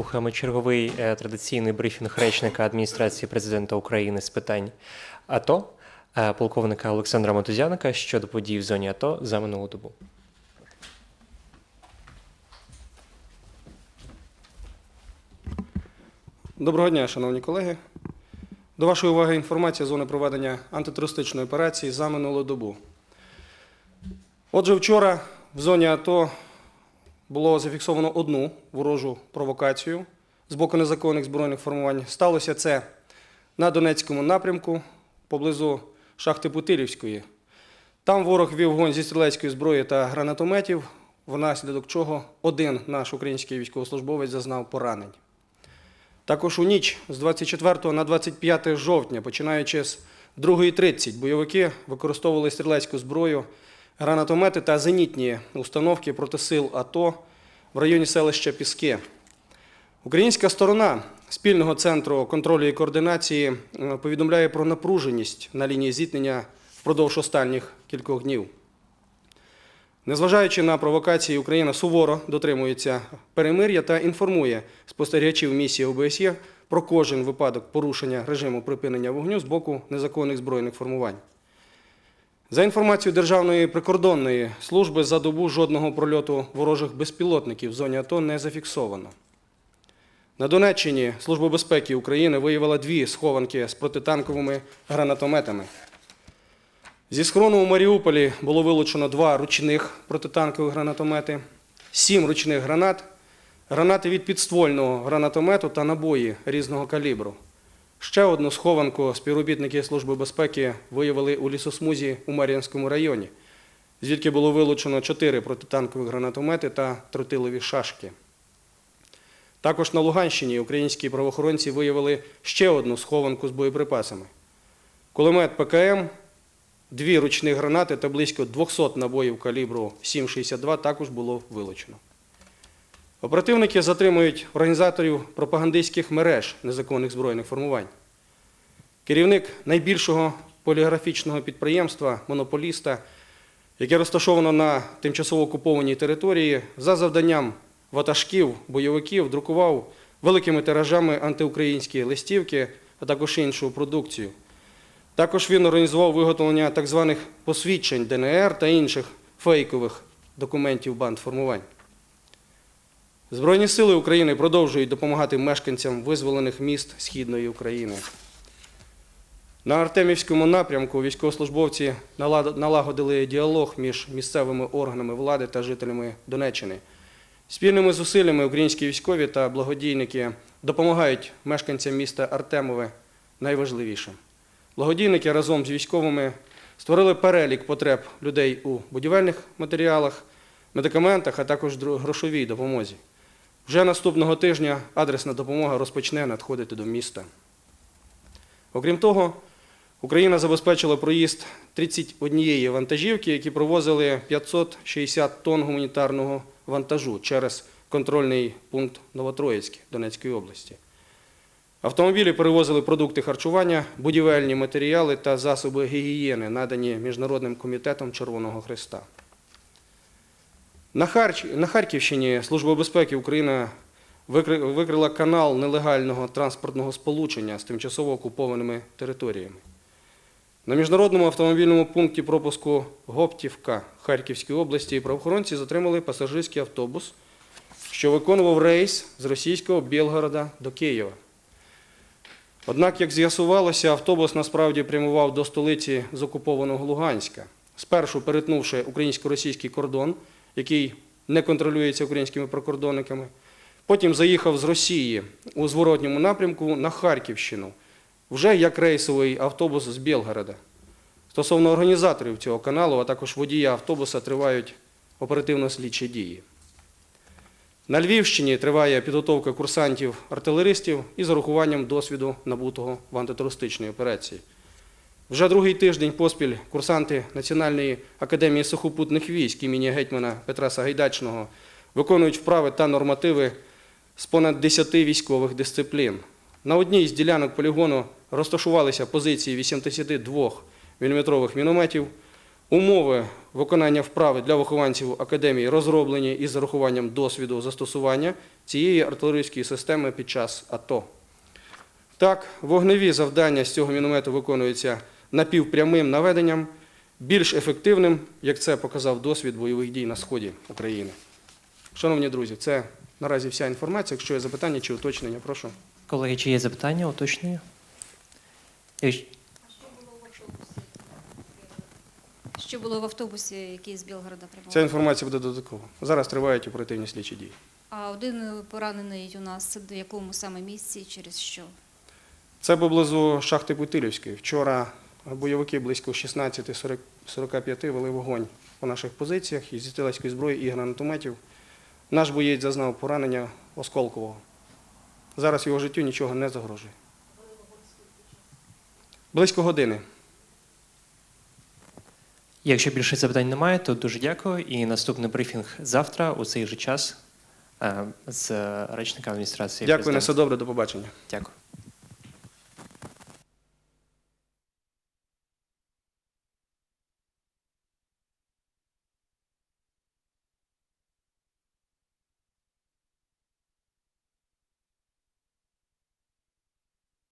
слухаємо черговий е, традиційний брифінг речника адміністрації президента України з питань АТО, е, полковника Олександра Мотузяника щодо подій в зоні АТО за минулу добу. Доброго дня, шановні колеги. До вашої уваги інформація зони проведення антитерористичної операції за минулу добу. Отже, вчора в зоні АТО було зафіксовано одну ворожу провокацію з боку незаконних збройних формувань. Сталося це на Донецькому напрямку поблизу шахти Путилівської. Там ворог вів вогонь зі стрілецької зброї та гранатометів, внаслідок чого один наш український військовослужбовець зазнав поранень. Також у ніч з 24 на 25 жовтня, починаючи з 2.30, бойовики використовували стрілецьку зброю, гранатомети та зенітні установки проти сил АТО в районі селища Піски. Українська сторона спільного центру контролю і координації е, повідомляє про напруженість на лінії зіткнення впродовж останніх кількох днів. Незважаючи на провокації, Україна суворо дотримується перемир'я та інформує спостерігачів місії ОБСЄ про кожен випадок порушення режиму припинення вогню з боку незаконних збройних формувань. За інформацією Державної прикордонної служби, за добу жодного прольоту ворожих безпілотників в зоні АТО не зафіксовано. На Донеччині Служба безпеки України виявила дві схованки з протитанковими гранатометами. Зі схорону у Маріуполі було вилучено два ручних протитанкових гранатомети, сім ручних гранат, гранати від підствольного гранатомету та набої різного калібру. Ще одну схованку співробітники Служби безпеки виявили у лісосмузі у Мар'їнському районі, звідки було вилучено чотири протитанкові гранатомети та тротилові шашки. Також на Луганщині українські правоохоронці виявили ще одну схованку з боєприпасами. Кулемет ПКМ Дві ручні гранати та близько 200 набоїв калібру 7,62 також було вилучено. Оперативники затримують організаторів пропагандистських мереж незаконних збройних формувань. Керівник найбільшого поліграфічного підприємства, монополіста, яке розташовано на тимчасово окупованій території, за завданням ватажків, бойовиків друкував великими тиражами антиукраїнські листівки, а також іншу продукцію. Також він організував виготовлення так званих посвідчень ДНР та інших фейкових документів бандформувань. Збройні сили України продовжують допомагати мешканцям визволених міст Східної України. На Артемівському напрямку військовослужбовці налагодили діалог між місцевими органами влади та жителями Донеччини. Спільними зусиллями українські військові та благодійники допомагають мешканцям міста Артемове найважливішим. Благодійники разом з військовими створили перелік потреб людей у будівельних матеріалах, медикаментах, а також грошовій допомозі. Вже наступного тижня адресна допомога розпочне надходити до міста. Окрім того, Україна забезпечила проїзд 31 вантажівки, які провозили 560 тонн гуманітарного вантажу через контрольний пункт Новотроїцьке Донецької області. Автомобілі перевозили продукти харчування, будівельні матеріали та засоби гігієни, надані Міжнародним комітетом Червоного Христа. На, Харківщині Служба безпеки України викри- викрила канал нелегального транспортного сполучення з тимчасово окупованими територіями. На міжнародному автомобільному пункті пропуску Гоптівка Харківської області правоохоронці затримали пасажирський автобус, що виконував рейс з російського Білгорода до Києва. Однак, як з'ясувалося, автобус насправді прямував до столиці з окупованого Луганська, спершу перетнувши українсько-російський кордон, який не контролюється українськими прикордонниками. Потім заїхав з Росії у зворотньому напрямку на Харківщину, вже як рейсовий автобус з Білгорода. Стосовно організаторів цього каналу, а також водія автобуса, тривають оперативно-слідчі дії. На Львівщині триває підготовка курсантів-артилеристів із урахуванням досвіду набутого в антитерористичній операції. Вже другий тиждень поспіль курсанти Національної академії сухопутних військ імені гетьмана Петра Сагайдачного виконують вправи та нормативи з понад 10 військових дисциплін. На одній з ділянок полігону розташувалися позиції 82 мм мінометів. Умови виконання вправи для вихованців академії розроблені із зарахуванням досвіду застосування цієї артилерійської системи під час АТО. Так, вогневі завдання з цього міномету виконуються напівпрямим наведенням, більш ефективним, як це показав досвід бойових дій на сході України. Шановні друзі, це наразі вся інформація. Якщо є запитання чи уточнення, прошу. Колеги, чи є запитання, уточнення? Якщо- Що було в автобусі, який з Білгорода прибув? Ця інформація буде додаткова. Зараз тривають оперативні слідчі дії. А один поранений у нас в якому саме місці, через що? Це поблизу шахти Путилівської. Вчора бойовики близько 16-45 вели вогонь по наших позиціях із зітилецької зброї і гранатометів. Наш боєць зазнав поранення осколкового. Зараз його життю нічого не загрожує. Близько години. Якщо більше запитань немає, то дуже дякую. І наступний брифінг завтра у цей же час е, з речника адміністрації. Дякую, на все добре, до побачення. Дякую.